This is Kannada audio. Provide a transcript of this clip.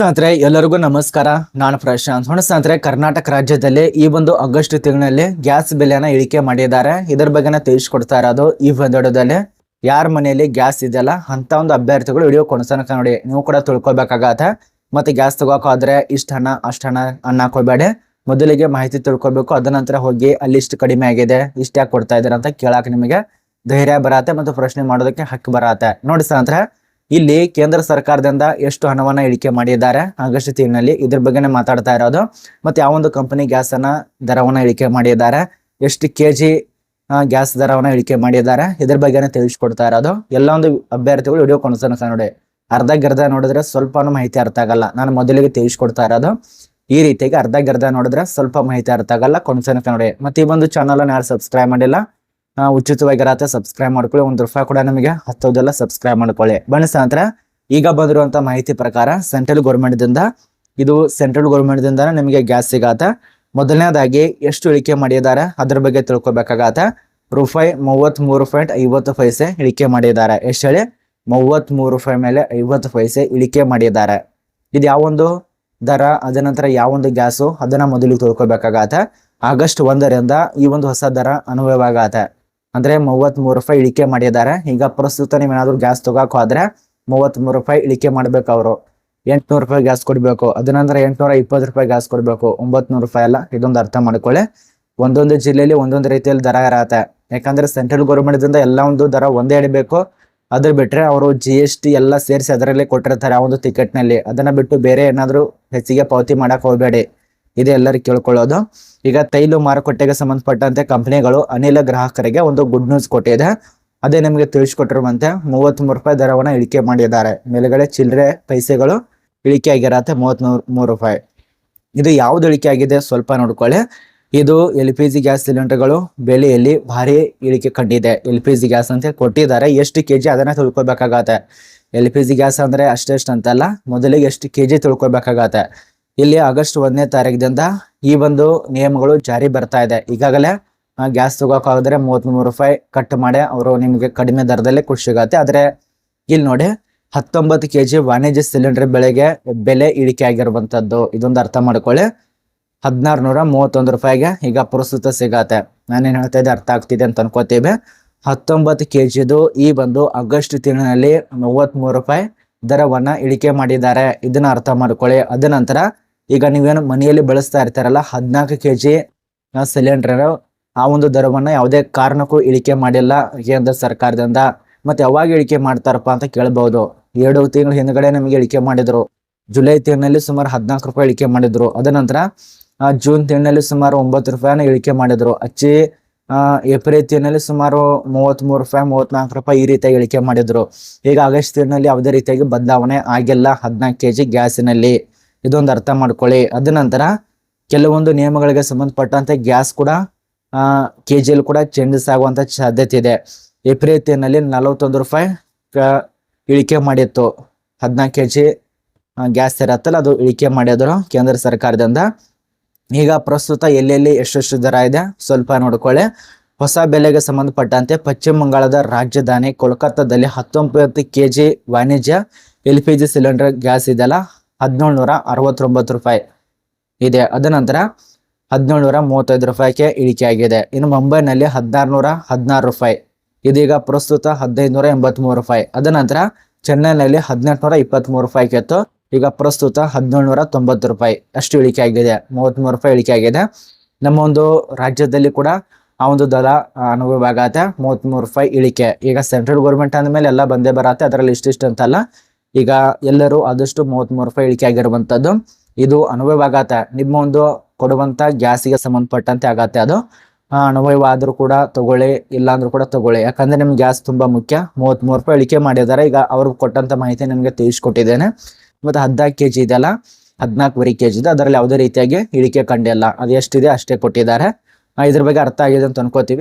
ಸ್ನೇಹಿತರೆ, ಎಲ್ಲರಿಗೂ ನಮಸ್ಕಾರ. ನಾನು ಪ್ರಶಾಂತ್. ಹೊಣ ಸ್ನೇಹಿತರೆ, ಕರ್ನಾಟಕ ರಾಜ್ಯದಲ್ಲಿ ಈ ಒಂದು ಆಗಸ್ಟ್ ತಿಂಗಳಲ್ಲಿ ಗ್ಯಾಸ್ ಬೆಲೆನ ಇಳಿಕೆ ಮಾಡಿದ್ದಾರೆ. ಇದರ ಬಗ್ಗೆನ ತಿಳಿಸ್ಕೊಡ್ತಾ ಇರೋದು ಈ ಒಂದು ವಿಡಿಯೋದಲ್ಲಿ ಯಾರ ಮನೆಯಲ್ಲಿ ಗ್ಯಾಸ್ ಇದೆಯಲ್ಲ, ಅಂತ ಒಂದು ಅಭ್ಯರ್ಥಿಗಳು ವಿಡಿಯೋ ಕೊಡ್ಸನಕ ನೋಡಿ. ನೀವು ಕೂಡ ತಿಳ್ಕೊಬೇಕಾಗತ್ತೆ. ಮತ್ತೆ ಗ್ಯಾಸ್ ತಗೋಕಾದ್ರೆ ಇಷ್ಟ ಹಣ, ಅಷ್ಟ ಹಣ ಅನ್ನ ಹೋಗ್ಬೇಡಿ ಮೊದಲಿಗೆ ಮಾಹಿತಿ ತಿಳ್ಕೊಬೇಕು. ಅದ ನಂತರ ಹೋಗಿ ಅಲ್ಲಿ ಇಷ್ಟು ಕಡಿಮೆ ಆಗಿದೆ, ಇಷ್ಟ ಯಾಕೆ ಕೊಡ್ತಾ ಇದ್ದಾರೆ ಅಂತ ಕೇಳಾಕ ನಿಮಗೆ ಧೈರ್ಯ ಬರತ್ತೆ ಮತ್ತು ಪ್ರಶ್ನೆ ಮಾಡೋದಕ್ಕೆ ಹಕ್ಕು ಬರತ್ತೆ. ನೋಡಿ ಸ್ನೇಹಿತರೆ ಇಲ್ಲಿ ಕೇಂದ್ರ ಸರ್ಕಾರದಿಂದ ಎಷ್ಟು ಹಣವನ್ನ ಇಳಿಕೆ ಮಾಡಿದ್ದಾರೆ ಆಗಸ್ಟ್ ತಿಂಗಳಲ್ಲಿ ಇದ್ರ ಬಗ್ಗೆನೇ ಮಾತಾಡ್ತಾ ಇರೋದು. ಮತ್ತೆ ಯಾವೊಂದು ಕಂಪನಿ ಗ್ಯಾಸ್ ಅನ್ನ ದರವನ್ನ ಇಳಿಕೆ ಮಾಡಿದ್ದಾರೆ? ಎಷ್ಟು ಕೆ ಜಿ ಗ್ಯಾಸ್ ದರವನ್ನ ಇಳಿಕೆ ಮಾಡಿದ್ದಾರೆ? ಇದ್ರ ಬಗ್ಗೆನೇ ತಿಳಿಸ್ಕೊಡ್ತಾ ಇರೋದು. ಎಲ್ಲ ಒಂದು ಅಭ್ಯರ್ಥಿಗಳು ವಿಡಿಯೋ ಕೊಡ್ತಾನೆ ನೋಡಿ. ಅರ್ಧ ಗರ್ಧ ನೋಡಿದ್ರೆ ಸ್ವಲ್ಪನೂ ಮಾಹಿತಿ ಅರ್ಥ ಆಗಲ್ಲ. ನಾನು ಮೊದಲಿಗೆ ತಿಳಿಸ್ಕೊಡ್ತಾ ಇರೋದು. ಈ ರೀತಿಯಾಗಿ ಅರ್ಧ ಗರ್ಧ ನೋಡಿದ್ರೆ ಸ್ವಲ್ಪ ಮಾಹಿತಿ ಅರ್ಥ ಆಗಲ್ಲ. ಕೊಡ್ಸನಕ ನೋಡಿ. ಮತ್ತೆ ಈ ಒಂದು ಚಾನಲ್ ಯಾರು ಸಬ್ಸ್ಕ್ರೈಬ್ ಮಾಡಿಲ್ಲ? ಉಚಿತವಾಗಿರತ್ತೆ ಸಬ್ಸ್ಕ್ರೈಬ್ ಮಾಡ್ಕೊಳ್ಳಿ. ಒಂದು ರೂಪಾಯಿ ಕೂಡ ನಮಗೆ ಹತ್ತೋದೆಲ್ಲ ಸಬ್ಸ್ಕ್ರೈಬ್ ಮಾಡ್ಕೊಳ್ಳಿ. ಬನ್ನಿ ನಂತರ ಈಗ ಬಂದಿರುವಂತ ಮಾಹಿತಿ ಪ್ರಕಾರ ಸೆಂಟ್ರಲ್ ಗೌರ್ಮೆಂಟ್ ದಿಂದ ಇದು ಸೆಂಟ್ರಲ್ ಗೌರ್ಮೆಂಟ್ ದಿಂದ ನಿಮಗೆ ಗ್ಯಾಸ್ ಸಿಗತ್ತೆ. ಮೊದಲನೇದಾಗಿ ಎಷ್ಟು ಇಳಿಕೆ ಮಾಡಿದ್ದಾರೆ ಅದ್ರ ಬಗ್ಗೆ ತಿಳ್ಕೊಬೇಕಾಗತ್ತೆ. ರೂಪಾಯಿ ಮೂವತ್ತ್ ಮೂರು ಪಾಯಿಂಟ್ ಐವತ್ತು ಪೈಸೆ ಇಳಿಕೆ ಮಾಡಿದ್ದಾರೆ. ಎಷ್ಟು ಹೇಳಿ? ಮೂವತ್ತ್ ಮೂರು ರೂಪಾಯಿ ಮೇಲೆ ಐವತ್ತು ಪೈಸೆ ಇಳಿಕೆ ಮಾಡಿದ್ದಾರೆ. ಇದು ಯಾವೊಂದು ದರ ಅದನಂತರ ಯಾವೊಂದು ಗ್ಯಾಸು, ಅದನ್ನ ಮೊದಲಿಗೆ ತಿಳ್ಕೊಬೇಕಾಗತ್ತೆ. ಆಗಸ್ಟ್ ಒಂದರಿಂದ ಈ ಒಂದು ಹೊಸ ದರ ಅನ್ವಯವಾಗತ್ತೆ ಅಂದ್ರೆ ಮೂವತ್ತ್ ಮೂರು ರೂಪಾಯಿ ಇಳಿಕೆ ಮಾಡಿದ್ದಾರೆ. ಈಗ ಪ್ರಸ್ತುತ ನೀವೇನಾದ್ರೂ ಗ್ಯಾಸ್ ತಗೋಕ್ ಹೋದ್ರೆ ಮೂವತ್ತ್ ಮೂರು ರೂಪಾಯಿ ಇಳಿಕೆ ಮಾಡ್ಬೇಕು ಅವರು. ಎಂಟ್ನೂರು ರೂಪಾಯಿ ಗ್ಯಾಸ್ ಕೊಡ್ಬೇಕು. ಅದನ್ನಂದ್ರೆ ಎಂಟ್ನೂರ ಇಪ್ಪತ್ತು ರೂಪಾಯಿ ಗ್ಯಾಸ್ ಕೊಡ್ಬೇಕು. ಒಂಬತ್ನೂರು ರೂಪಾಯಿ ಅಲ್ಲ, ಇದೊಂದು ಅರ್ಥ ಮಾಡ್ಕೊಳ್ಳಿ. ಒಂದೊಂದು ಜಿಲ್ಲೆಯಲ್ಲಿ ಒಂದೊಂದು ರೀತಿಯಲ್ಲಿ ದರ ಇರತ್ತೆ. ಯಾಕಂದ್ರೆ ಸೆಂಟ್ರಲ್ ಗೌರ್ಮೆಂಟ್ ದಿಂದ ಎಲ್ಲ ಒಂದು ದರ ಒಂದೇ ಇಡಬೇಕು. ಅದ್ರ ಬಿಟ್ರೆ ಅವರು ಜಿ ಎಸ್ ಟಿ ಎಲ್ಲ ಸೇರಿಸಿ ಅದರಲ್ಲೇ ಕೊಟ್ಟಿರ್ತಾರೆ ಆ ಒಂದು ಟಿಕೆಟ್ನಲ್ಲಿ ನಲ್ಲಿ. ಅದನ್ನ ಬಿಟ್ಟು ಬೇರೆ ಏನಾದರೂ ಹೆಚ್ಚಿಗೆ ಪಾವತಿ ಮಾಡಕ್ ಹೋಗ್ಬೇಡಿ. ಇದು ಎಲ್ಲರಿಗೂ ಕೇಳ್ಕೊಳ್ಳೋದು. ಈಗ ತೈಲು ಮಾರುಕಟ್ಟೆಗೆ ಸಂಬಂಧಪಟ್ಟಂತೆ ಕಂಪನಿಗಳು ಅನಿಲ ಗ್ರಾಹಕರಿಗೆ ಒಂದು ಗುಡ್ ನ್ಯೂಸ್ ಕೊಟ್ಟಿದೆ. ಅದೇ ನಿಮಗೆ ತಿಳಿಸ್ಕೊಟ್ಟಿರುವಂತೆ ಮೂವತ್ತ್ ಮೂರು ರೂಪಾಯಿ ದರವನ್ನ ಇಳಿಕೆ ಮಾಡಿದ್ದಾರೆ. ಮೇಲುಗಡೆ ಚಿಲ್ಲರೆ ಪೈಸೆಗಳು ಇಳಿಕೆ ಆಗಿರತ್ತೆ ಮೂವತ್ತ್ಮೂರು ಮೂರು ರೂಪಾಯಿ. ಇದು ಯಾವ್ದು ಇಳಿಕೆ ಆಗಿದೆ ಸ್ವಲ್ಪ ನೋಡ್ಕೊಳ್ಳಿ. ಇದು ಎಲ್ ಪಿ ಜಿ ಗ್ಯಾಸ್ ಸಿಲಿಂಡರ್ಗಳು ಬೆಲೆಯಲ್ಲಿ ಭಾರಿ ಇಳಿಕೆ ಕಂಡಿದೆ. ಎಲ್ ಪಿ ಜಿ ಗ್ಯಾಸ್ ಅಂತ ಕೊಟ್ಟಿದ್ದಾರೆ. ಎಷ್ಟು ಕೆ ಜಿ ಅದನ್ನ ತಿಳ್ಕೊಬೇಕಾಗತ್ತೆ. ಎಲ್ ಪಿ ಜಿ ಗ್ಯಾಸ್ ಅಂದ್ರೆ ಅಷ್ಟೆಷ್ಟು ಅಂತಲ್ಲ ಮೊದಲಿಗೆ ಎಷ್ಟು ಕೆ ಜಿ ತಿಳ್ಕೊಬೇಕಾಗತ್ತೆ. ಇಲ್ಲಿ ಆಗಸ್ಟ್ ಒಂದನೇ ತಾರೀಕಿನಿಂದ ಈ ಒಂದು ನಿಯಮಗಳು ಜಾರಿ ಬರ್ತಾ ಇದೆ. ಈಗಾಗಲೇ ಗ್ಯಾಸ್ ತಗೋಕಾದ್ರೆ ಮೂವತ್ಮೂರು ರೂಪಾಯಿ ಕಟ್ ಮಾಡಿ ಅವರು ನಿಮಗೆ ಕಡಿಮೆ ದರದಲ್ಲಿ ಸಿಗತ್ತೆ. ಆದ್ರೆ ಇಲ್ಲಿ ನೋಡಿ, ಹತ್ತೊಂಬತ್ತು ಕೆ ಜಿ ವಾಣಿಜ್ಯ ಸಿಲಿಂಡರ್ ಬೆಳೆಗೆ ಬೆಲೆ ಇಳಿಕೆ ಆಗಿರುವಂಥದ್ದು. ಇದೊಂದು ಅರ್ಥ ಮಾಡ್ಕೊಳ್ಳಿ. ಹದಿನಾರು ನೂರ ಮೂವತ್ತೊಂದು ರೂಪಾಯಿಗೆ ಈಗ ಪ್ರಸ್ತುತ ಸಿಗತ್ತೆ. ನಾನೇನು ಹೇಳ್ತಾ ಇದ್ದೆ, ಅರ್ಥ ಆಗ್ತಿದೆ ಅಂತ ಅನ್ಕೋತೀವಿ. ಹತ್ತೊಂಬತ್ತು ಕೆ ಜಿದು ಈ ಬಂದು ಆಗಸ್ಟ್ ತಿಂಗಳಲ್ಲಿ ಮೂವತ್ತ್ಮೂರು ರೂಪಾಯಿ ದರವನ್ನ ಇಳಿಕೆ ಮಾಡಿದ್ದಾರೆ. ಇದನ್ನ ಅರ್ಥ ಮಾಡ್ಕೊಳ್ಳಿ. ಅದ ನಂತರ ಈಗ ನೀವೇನು ಮನೆಯಲ್ಲಿ ಬಳಸ್ತಾ ಇರ್ತಾರಲ್ಲ, ಹದಿನಾಲ್ಕು ಕೆ ಜಿ ಸಿಲಿಂಡರ್ ಆ ಒಂದು ದರವನ್ನ ಯಾವುದೇ ಕಾರಣಕ್ಕೂ ಇಳಿಕೆ ಮಾಡಿಲ್ಲ ಕೇಂದ್ರ ಸರ್ಕಾರದಿಂದ. ಮತ್ತೆ ಯಾವಾಗ ಇಳಿಕೆ ಮಾಡ್ತಾರಪ್ಪ ಅಂತ ಕೇಳಬಹುದು ಎರಡು ತಿಂಗಳ ಹಿಂದ್ಗಡೆ ನಮಗೆ ಇಳಿಕೆ ಮಾಡಿದ್ರು. ಜುಲೈ ತಿಂಗಳಲ್ಲಿ ಸುಮಾರು ಹದಿನಾಲ್ಕು ರೂಪಾಯಿ ಇಳಿಕೆ ಮಾಡಿದ್ರು. ಅದ ನಂತರ ಜೂನ್ ತಿಂಗಳಲ್ಲಿ ಸುಮಾರು ಒಂಬತ್ತು ರೂಪಾಯಿನ ಇಳಿಕೆ ಮಾಡಿದ್ರು. ಅಚ್ಚಿ ಏಪ್ರಿಲ್ ತಿಂಗಳಲ್ಲಿ ಸುಮಾರು ಮೂವತ್ತ್ ಮೂರು ರೂಪಾಯಿ, ಮೂವತ್ನಾಲ್ಕು ರೂಪಾಯಿ ಈ ರೀತಿಯಾಗಿ ಇಳಿಕೆ ಮಾಡಿದ್ರು. ಈಗ ಆಗಸ್ಟ್ ತಿಂಗಳಲ್ಲಿ ಯಾವುದೇ ರೀತಿಯಾಗಿ ಬದಲಾವಣೆ ಆಗಿಲ್ಲ. ಹದಿನಾಲ್ಕು ಕೆ ಜಿ ಗ್ಯಾಸಿನಲ್ಲಿ. ಇದೊಂದು ಅರ್ಥ ಮಾಡ್ಕೊಳ್ಳಿ. ಅದ ನಂತರ ಕೆಲವೊಂದು ನಿಯಮಗಳಿಗೆ ಸಂಬಂಧಪಟ್ಟಂತೆ ಗ್ಯಾಸ್ ಕೂಡ ಕೆ ಜಿಯಲ್ಲಿ ಕೂಡ ಚೇಂಜಸ್ ಆಗುವಂತ ಸಾಧ್ಯತೆ ಇದೆ. ಏಪ್ರಿಲ್ ತಿಂಗಳಲ್ಲಿ ನಲವತ್ತೊಂದು ರೂಪಾಯಿ ಇಳಿಕೆ ಮಾಡಿತ್ತು. ಹದಿನಾಲ್ಕು ಕೆ ಜಿ ಗ್ಯಾಸ್ ಇರತ್ತಲ್ಲ, ಅದು ಇಳಿಕೆ ಮಾಡಿದ್ರು ಕೇಂದ್ರ ಸರ್ಕಾರದಿಂದ. ಈಗ ಪ್ರಸ್ತುತ ಎಲ್ಲೆಲ್ಲಿ ಎಷ್ಟೆಷ್ಟು ದರ ಇದೆ? ಸ್ವಲ್ಪ ನೋಡ್ಕೊಳ್ಳಿ. ಹೊಸ ಬೆಲೆಗೆ ಸಂಬಂಧಪಟ್ಟಂತೆ ಪಶ್ಚಿಮ ಬಂಗಾಳದ ರಾಜಧಾನಿ ಕೋಲ್ಕತ್ತಾದಲ್ಲಿ ಹತ್ತೊಂಬತ್ತು ಕೆ ಜಿ ವಾಣಿಜ್ಯ L P G cylinder gas ಇದೆಯಲ್ಲ? ಹದಿನೇಳು ನೂರ ಅರವತ್ತೊಂಬತ್ತು ರೂಪಾಯಿ ಇದೆ. ಅದನಂತರ ಹದಿನೇಳು ನೂರ ಮೂವತ್ತೈದು ರೂಪಾಯಿಗೆ ಇಳಿಕೆ ಆಗಿದೆ ಇನ್ನು ಮುಂಬೈನಲ್ಲಿ ಹದಿನಾರು ನೂರ ಹದಿನಾರು ರೂಪಾಯಿ. ಇದೀಗ ಪ್ರಸ್ತುತ ಹದಿನೈದು ನೂರ ಎಂಬತ್ಮೂರು ರೂಪಾಯಿ ಅದನಂತರ ಚೆನ್ನೈನಲ್ಲಿ ಹದಿನೆಂಟು ನೂರ ಇಪ್ಪತ್ತ್ಮೂರು ರೂಪಾಯಿಗೆ ಇತ್ತು. ಈಗ ಪ್ರಸ್ತುತ ಹದಿನೇಳು ತೊಂಬತ್ತು ರೂಪಾಯಿ. ಅಷ್ಟು ಇಳಿಕೆ ಆಗಿದೆ. ಮೂವತ್ತ್ಮೂರು ರೂಪಾಯಿ ಇಳಿಕೆ ಆಗಿದೆ. ನಮ್ಮ ಒಂದು ರಾಜ್ಯದಲ್ಲಿ ಕೂಡ ಆ ಒಂದು ದರ ಅನುಭವ ಆಗತ್ತೆ. ಮೂವತ್ತ್ಮೂರು ರೂಪಾಯಿ ಇಳಿಕೆ. ಈಗ ಸೆಂಟ್ರಲ್ ಗೌರ್ಮೆಂಟ್ ಅಂದಮೇಲೆ ಎಲ್ಲ ಬಂದೇ ಬರತ್ತೆ. ಅದರಲ್ಲಿ ಇಷ್ಟಿಷ್ಟು ಅಂತಲ್ಲ. ಈಗ ಎಲ್ಲರೂ ಆದಷ್ಟು ಮೂವತ್ತ್ಮೂರು ರೂಪಾಯಿ ಇಳಿಕೆ ಆಗಿರುವಂಥದ್ದು. ಇದು ಅನುಭವ ಆಗತ್ತೆ. ನಿಮ್ಮ ಒಂದು ಕೊಡುವಂತ ಗ್ಯಾಸಿಗೆ ಸಂಬಂಧಪಟ್ಟಂತೆ ಆಗತ್ತೆ ಅದು. ಅನುಭವ ಆದ್ರೂ ಕೂಡ ತಗೊಳ್ಳಿ. ಇಲ್ಲ ಅಂದ್ರೂ ಕೂಡ ತಗೊಳ್ಳಿ. ಯಾಕಂದ್ರೆ ನಿಮ್ಗೆ ಗ್ಯಾಸ್ ತುಂಬಾ ಮುಖ್ಯ. ಮೂವತ್ತ್ಮೂರು ರೂಪಾಯಿ ಇಳಿಕೆ ಮಾಡಿದ್ದಾರೆ. ಈಗ ಅವ್ರಿಗೆ ಕೊಟ್ಟಂತ ಮಾಹಿತಿ ನಿಮಗೆ ತಿಳಿಸ್ಕೊಟ್ಟಿದ್ದೇನೆ. ಮತ್ತೆ ಹದಿನಾಲ್ಕು ಕೆ ಜಿ ಇದೆಯಲ್ಲ ಹದಿನಾಲ್ಕುವರೆ ಕೆ ಜಿ ಇದೆ. ಅದರಲ್ಲಿ ಯಾವುದೇ ರೀತಿಯಾಗಿ ಇಳಿಕೆ ಕಂಡಿಲ್ಲ. ಅದು ಎಷ್ಟಿದೆ? ಅಷ್ಟೇ ಕೊಟ್ಟಿದ್ದಾರೆ. ಇದ್ರ ಬಗ್ಗೆ ಅರ್ಥ ಆಗಿದೆ ಅಂತ ಅನ್ಕೋತೀವಿ.